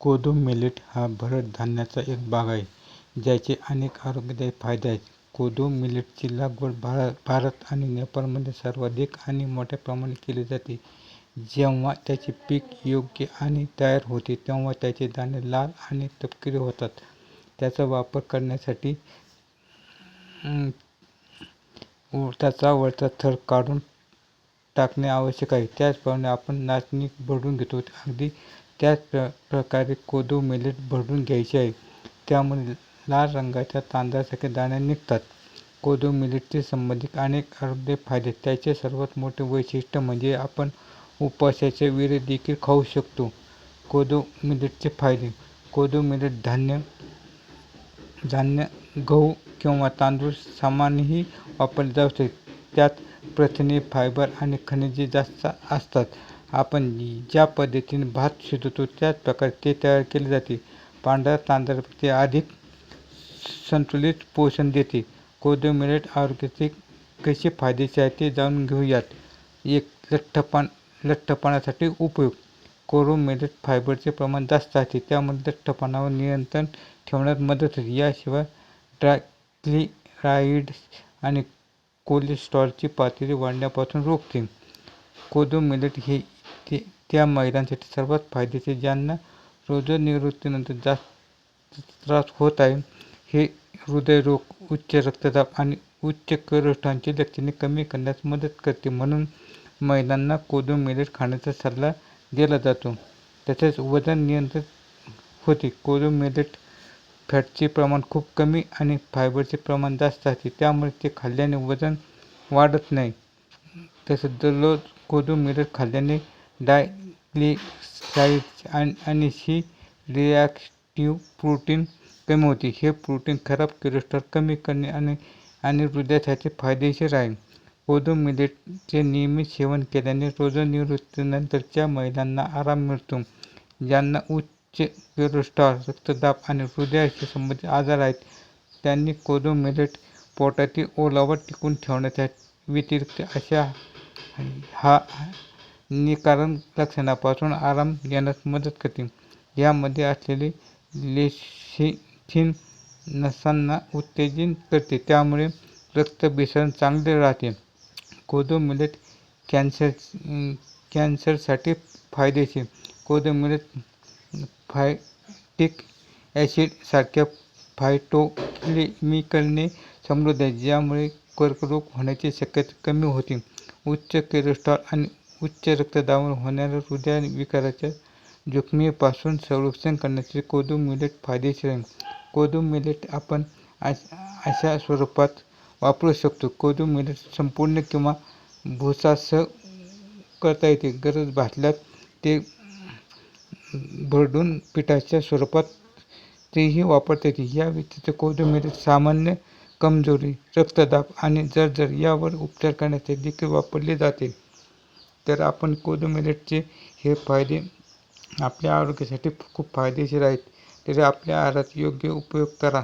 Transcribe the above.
कोदो मिलेट हा भरड धान्याचा एक भाग आहे ज्याचे अनेक आरोग्यदायी फायदे आहेत. कोदो मिलेटची लागवड भार भारत आणि नेपाळमध्ये सर्वाधिक आणि मोठ्या प्रमाणात केली जाते. जेव्हा त्याचे पीक योग्य आणि तयार होते तेव्हा त्याचे दाणे लाल आणि तपकिरी होतात. त्याचा वापर करण्यासाठी त्याचा वरचा थर काढून टाकणे आवश्यक आहे. त्याचप्रमाणे आपण नाचणी भरडून घेतो. अगदी त्याच प्र प्रकारे कोदो मिलेट भरून घ्यायचे आहे त्यामुळे लाल रंगाच्या तांदळासारखे दाणे निघतात. कोदो मिलेटशी संबंधित अनेक आरोग्य फायदे. त्याचे सर्वात मोठे वैशिष्ट्य म्हणजे आपण उपवासाच्या वेळी देखील खाऊ शकतो. कोदो मिलेटचे फायदे. कोदो मिलेट धान्य धान्य गहू किंवा तांदूळ सामानही वापरले जाऊ शकते त्यात प्रथिने फायबर आणि खनिजे जास्त असतात. आपण ज्या पद्धतीने भात शिजवतो त्याच प्रकारे ते तयार केले जाते. पांढऱ्या तांदळापेक्षा अधिक संतुलित पोषण देते. कोदो मिलेट आरोग्याचे कसे फायदेशीर आहे ते जाणून घेऊयात. एक लठ्ठपण लठ्ठपणासाठी उपयोग कोरो मिलेट फायबरचे प्रमाण जास्त असते त्यामुळे लठ्ठपणावर नियंत्रण ठेवण्यात मदत होते. याशिवाय ट्रायग्लिराइड्स आणि कोलेस्ट्रॉलची पातळी वाढण्यापासून रोखते. कोदो मिलेट हे ते त्या महिलांसाठी सर्वात फायदेशीर ज्यांना रोगनिवृत्तीनंतर जास्त त्रास होत आहे हे हृदयरोग उच्च रक्तदाब आणि उच्च कोलेस्ट्रॉलची लक्षणे कमी करण्यास मदत करते म्हणून महिलांना कोदो मिलेट खाण्याचा सल्ला दिला जातो. तसेच वजन नियंत्रित होते. कोदो मिलेट फॅटचे प्रमाण खूप कमी आणि फायबरचे प्रमाण जास्त असते. त्यामुळे ते खाल्ल्याने वजन वाढत नाही. तसेच दररोज कोदो मिलेट खाल्ल्याने डायग्लिसराइड्स आणि सी रिॲक्टिव्ह प्रोटीन कमी होते. हे प्रोटीन खराब कोलेस्ट्रॉल कमी करणे आणि आणि हृदयासाठी फायदेशीर आहे. कोदो मिलेटचे नियमित सेवन केल्याने रोगनिवृत्तीनंतरच्या महिलांना आराम मिळतो ज्यांना उच्च कोलेस्ट्रॉल रक्तदाब आणि हृदयाशी संबंधित आजार आहेत. त्यांनी कोदो मिलेट पोटातील ओलावा टिकवून ठेवण्याच्या व्यतिरिक्त अशा हा निकारण लक्षणापासून आराम घेण्यास मदत करते. यामध्ये असलेले लेसिथिन नसांना उत्तेजित करते. त्यामुळे रक्तभिसरण चांगले राहते. कोदो मिलेट कॅन्सर कॅन्सरसाठी फायदेशीर. कोदो मिलेट फायटिक ॲसिडसारख्या फायटोकेमिकलने समृद्ध आहे ज्यामुळे कर्करोग होण्याची शक्यता कमी होते. उच्च कोलेस्ट्रॉल आणि उच्च रक्तदाबामुळे होणाऱ्या हृदयविकाराच्या जोखमीपासून संरक्षण करण्यासाठी कोदो मिलेट फायदेशीर आहे. कोदो मिलेट आपण अशा स्वरूपात वापरू शकतो. कोदो मिलेट संपूर्ण किंवा भुसासह करता येते. गरज भासल्यास ते भरडून पिठाच्या स्वरूपात तेही वापरता येते. या व्यतिरिक्त कोदो मिलेट सामान्य कमजोरी रक्तदाब आणि जळजळ यावर उपचार करण्यासाठी देखील वापरले जाते. तर आपण कोदो मिलेटचे हे फायदे आपल्या आरोग्यासाठी खूप फायदेशीर आहेत. तरी आपल्या आहारात योग्य उपयोग करा.